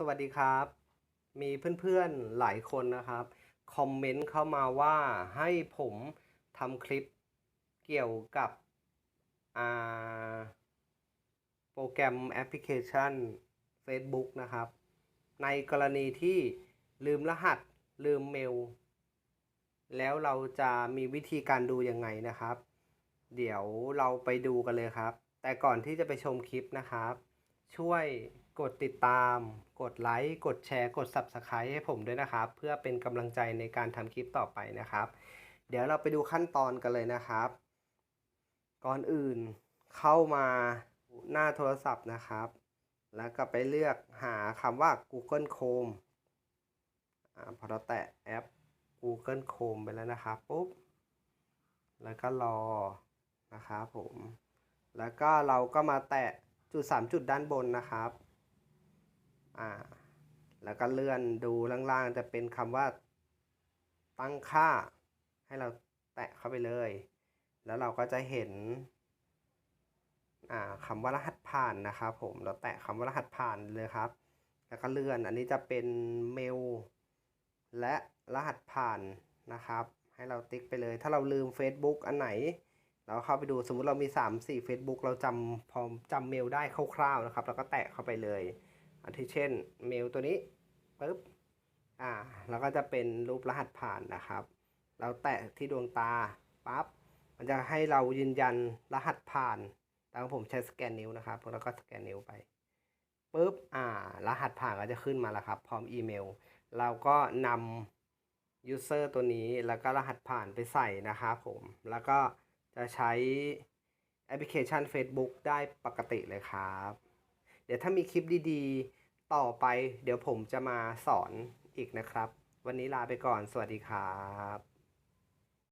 สวัสดีครับ มีเพื่อนๆหลายคนนะครับ คอมเมนต์เข้ามาว่าให้ผมทำคลิปเกี่ยวกับโปรแกรมแอปพลิเคชัน Facebook นะครับ ในกรณีที่ลืมรหัสลืมเมล แล้วเราจะมีวิธีการดูยังไงนะครับ เดี๋ยวเราไปดูกันเลยครับ แต่ก่อนที่จะไปชมคลิปนะครับ ช่วยกดติดตาม กดไลค์ กดแชร์ กด Subscribe ให้ผมด้วยนะครับ เพื่อเป็นกำลังใจในการทำคลิปต่อไปนะครับ เดี๋ยวเราไปดูขั้นตอนกันเลยนะครับ ก่อนอื่นเข้ามาหน้าโทรศัพท์นะครับ แล้วก็ไปเลือกหาคำว่า Google Chrome อ่าพอเราแตะแอป Google Chrome ไปแล้วนะครับปุ๊บ แล้วก็รอนะครับผม แล้วก็เราก็มาแตะ จุด 3 จุดด้านบนนะครับ อ่า แล้วก็เลื่อนดูล่างๆ จะเป็นคำว่า ตั้งค่า ให้เราแตะเข้าไปเลย แล้วเราก็จะเห็น อ่าคำว่ารหัสผ่านนะครับผม เราแตะคำว่ารหัสผ่านเลยครับ แล้วก็เลื่อน อันนี้จะเป็นเมล และรหัสผ่านนะครับ ให้เราติ๊กไปเลย ถ้าเราลืม Facebook อันไหน เราเข้าไปดูสมมุติเรามี 3 4 Facebook เราจำพอจำเมลได้คร่าวๆนะครับเราก็แตะเข้าไปเลย อันที่เช่นเมลตัวนี้ปุ๊บอ่าแล้วก็จะเป็นรูปรหัสผ่านนะครับ เราแตะที่ดวงตาปั๊บมันจะให้เรายืนยันรหัสผ่านแต่ของผมใช้สแกนนิ้วนะครับแล้วก็สแกนนิ้วไปปุ๊บอ่ารหัสผ่านก็จะขึ้นมาแล้วครับ พร้อมอีเมล เราก็นำ user ตัวนี้แล้วก็รหัสผ่านไปใส่นะครับผมแล้วก็ จะใช้แอปพลิเคชัน Facebook ได้ปกติเลยครับ เดี๋ยวถ้ามีคลิปดีๆ ต่อไปเดี๋ยวผมจะมาสอนอีกนะครับ วันนี้ลาไปก่อนสวัสดีครับ